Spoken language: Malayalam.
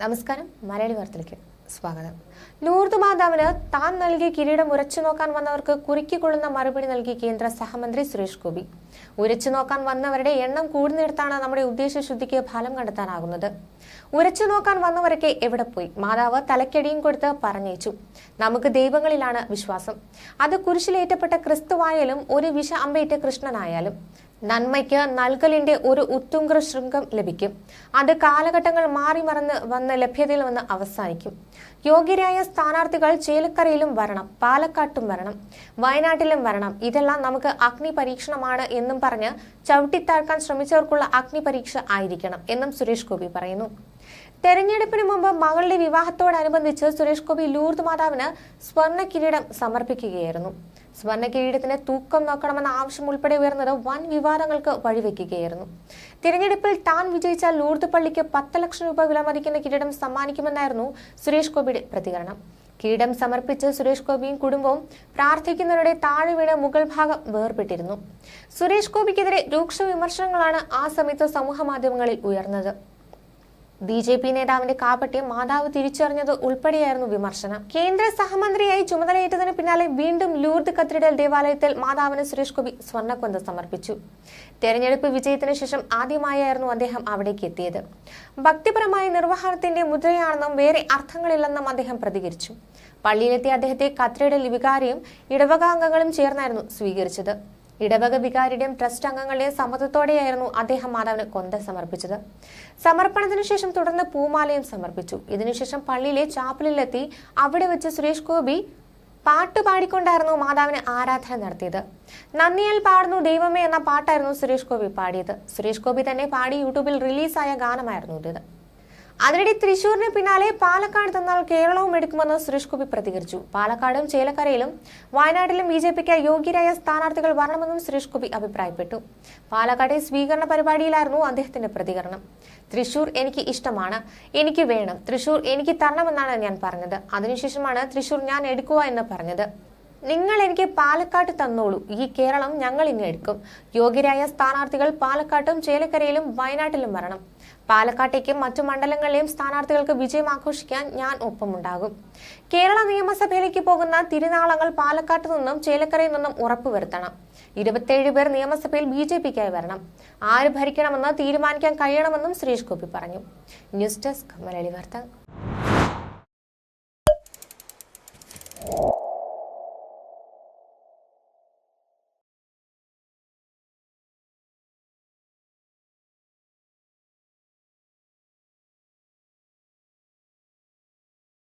നമസ്കാരം. മലയാളി വാർത്തയിലേക്ക് സ്വാഗതം. ലൂർദ് മാതാവിന് താൻ നൽകിയ കിരീടം ഉരച്ചു നോക്കാൻ വന്നവർക്ക് കുറുക്കിക്കൊള്ളുന്ന മറുപടി നൽകി കേന്ദ്ര സഹമന്ത്രി സുരേഷ് ഗോപി. ഉരച്ചു നോക്കാൻ വന്നവരുടെ എണ്ണം കൂടുന്നിടത്താണ് നമ്മുടെ ഉദ്ദേശ ശുദ്ധിക്ക് ഫലം കണ്ടെത്താനാകുന്നത്. ഉരച്ചു നോക്കാൻ വന്നവരൊക്കെ എവിടെ പോയി? മാതാവ് തലക്കടിയും കൊടുത്ത് പറഞ്ഞേച്ചു നമുക്ക് ദൈവങ്ങളിലാണ് വിശ്വാസം. അത് കുരിശിലേറ്റപ്പെട്ട ക്രിസ്തുവായാലും ഒരു വിഷ അമ്പേറ്റ കൃഷ്ണനായാലും. നന്മയ്ക്ക് നൽകലിന്റെ ഒരു ഉത്തുംഗ്ര ശൃംഖം ലഭിക്കും. അത് കാലഘട്ടങ്ങൾ മാറി മറന്ന് വന്ന ലഭ്യതയിൽ വന്ന് അവസാനിക്കും. യോഗ്യരായ സ്ഥാനാർത്ഥികൾ ചേലക്കരയിലും വരണം പാലക്കാട്ടും വരണം വയനാട്ടിലും വരണം. ഇതെല്ലാം നമുക്ക് അഗ്നി പരീക്ഷണമാണ് എന്നും പറഞ്ഞ് ചവിട്ടിത്താഴ്ക്കാൻ ശ്രമിച്ചവർക്കുള്ള അഗ്നി പരീക്ഷ ആയിരിക്കണം എന്നും സുരേഷ് ഗോപി പറയുന്നു. തെരഞ്ഞെടുപ്പിന് മുമ്പ് മകളുടെ വിവാഹത്തോടനുബന്ധിച്ച് സുരേഷ് ഗോപി ലൂർദ് മാതാവിന് സ്വർണ കിരീടം സമർപ്പിക്കുകയായിരുന്നു. സ്വർണ കിരീടത്തിന് തൂക്കം നോക്കണമെന്ന ആവശ്യം ഉൾപ്പെടെ ഉയർന്നത് വൻ വിവാദങ്ങൾക്ക് വഴിവെക്കുകയായിരുന്നു. തിരഞ്ഞെടുപ്പിൽ താൻ വിജയിച്ച ലൂർദ് പള്ളിക്ക് പത്ത് ലക്ഷം രൂപ വിലമതിക്കുന്ന കിരീടം സമ്മാനിക്കുമെന്നായിരുന്നു സുരേഷ് ഗോപിയുടെ പ്രതികരണം. കിരീടം സമർപ്പിച്ച് സുരേഷ് ഗോപിയും കുടുംബവും പ്രാർത്ഥിക്കുന്നവരുടെ താഴെ വീണ് മുഗൾ ഭാഗം വേർപെട്ടിരുന്നു. സുരേഷ് ഗോപിക്കെതിരെ രൂക്ഷ വിമർശനങ്ങളാണ് ആ സമയത്ത് സമൂഹ മാധ്യമങ്ങളിൽ ഉയർന്നത്. ബി ജെ പി നേതാവിന്റെ കാപട്യം മാതാവ് തിരിച്ചറിഞ്ഞത് ഉൾപ്പെടെയായിരുന്നു വിമർശനം. കേന്ദ്ര സഹമന്ത്രിയായി ചുമതലയേറ്റതിന് പിന്നാലെ വീണ്ടും ലൂർദ് കത്തീഡ്രൽ ദേവാലയത്തിൽ മാതാവിന് സുരേഷ് ഗോപി സ്വർണക്കൊന്ത സമർപ്പിച്ചു. തെരഞ്ഞെടുപ്പ് വിജയത്തിന് ശേഷം ആദ്യമായായിരുന്നു അദ്ദേഹം അവിടേക്ക് എത്തിയത്. ഭക്തിപരമായ നിർവഹണത്തിന്റെ മുദ്രയാണെന്നും വേറെ അർത്ഥങ്ങളില്ലെന്നും അദ്ദേഹം പ്രതികരിച്ചു. പള്ളിയിലെത്തിയ അദ്ദേഹത്തെ കത്തീഡ്രൽ വികാരിയും ഇടവകാംഗങ്ങളും ചേർന്നായിരുന്നു സ്വീകരിച്ചത്. ഇടവക വികാരിയുടെയും ട്രസ്റ്റ് അംഗങ്ങളുടെയും സമ്മതത്തോടെയായിരുന്നു അദ്ദേഹം മാതാവിന് കൊന്ത സമർപ്പിച്ചത്. സമർപ്പണത്തിന് ശേഷം തുടർന്ന് പൂമാലയും സമർപ്പിച്ചു. ഇതിനുശേഷം പള്ളിയിലെ ചാപ്പലിലെത്തി അവിടെ വെച്ച് സുരേഷ് ഗോപി പാട്ട് പാടിക്കൊണ്ടായിരുന്നു മാതാവിന് ആരാധന നടത്തിയത്. നന്ദിയാൽ പാടുന്നു ദൈവമേ എന്ന പാട്ടായിരുന്നു സുരേഷ് ഗോപി പാടിയത്. സുരേഷ് ഗോപി തന്നെ പാടി യൂട്യൂബിൽ റിലീസായ ഗാനമായിരുന്നു ഇത്. അതിനിടെ തൃശൂരിന് പിന്നാലെ പാലക്കാട് തന്നാൽ കേരളവും എടുക്കുമെന്ന് സുരേഷ് ഗോപി പ്രതികരിച്ചു. പാലക്കാടും ചേലക്കരയിലും വയനാട്ടിലും ബി ജെ പിക്ക് യോഗ്യരായ സ്ഥാനാർത്ഥികൾ വരണമെന്നും സുരേഷ് ഗോപി അഭിപ്രായപ്പെട്ടു. പാലക്കാട്ടെ സ്വീകരണ പരിപാടിയിലായിരുന്നു അദ്ദേഹത്തിന്റെ പ്രതികരണം. തൃശൂർ എനിക്ക് ഇഷ്ടമാണ് എനിക്ക് വേണം തൃശൂർ എനിക്ക് തരണമെന്നാണ് ഞാൻ പറഞ്ഞത്. അതിനുശേഷമാണ് തൃശൂർ ഞാൻ എടുക്കുക എന്ന് പറഞ്ഞത്. നിങ്ങൾ എനിക്ക് പാലക്കാട്ട് തന്നോളൂ ഈ കേരളം ഞങ്ങൾ ഇനി എടുക്കും. യോഗ്യരായ സ്ഥാനാർത്ഥികൾ പാലക്കാട്ടും ചേലക്കരയിലും വയനാട്ടിലും വരണം. പാലക്കാട്ടേക്കും മറ്റു മണ്ഡലങ്ങളിലെയും സ്ഥാനാർത്ഥികൾക്ക് വിജയം ആഘോഷിക്കാൻ ഞാൻ ഒപ്പമുണ്ടാകും. കേരള നിയമസഭയിലേക്ക് പോകുന്ന തിരുനാളങ്ങൾ പാലക്കാട്ട് നിന്നും ചേലക്കരയിൽ നിന്നും ഉറപ്പുവരുത്തണം. ഇരുപത്തിയേഴ് പേർ നിയമസഭയിൽ ബി ജെ പിക്കായി വരണം. ആര് ഭരിക്കണമെന്ന് തീരുമാനിക്കാൻ കഴിയണമെന്നും സുരേഷ് ഗോപി പറഞ്ഞു. ന്യൂസ് ഡെസ്ക് മലയാളി വാർത്ത.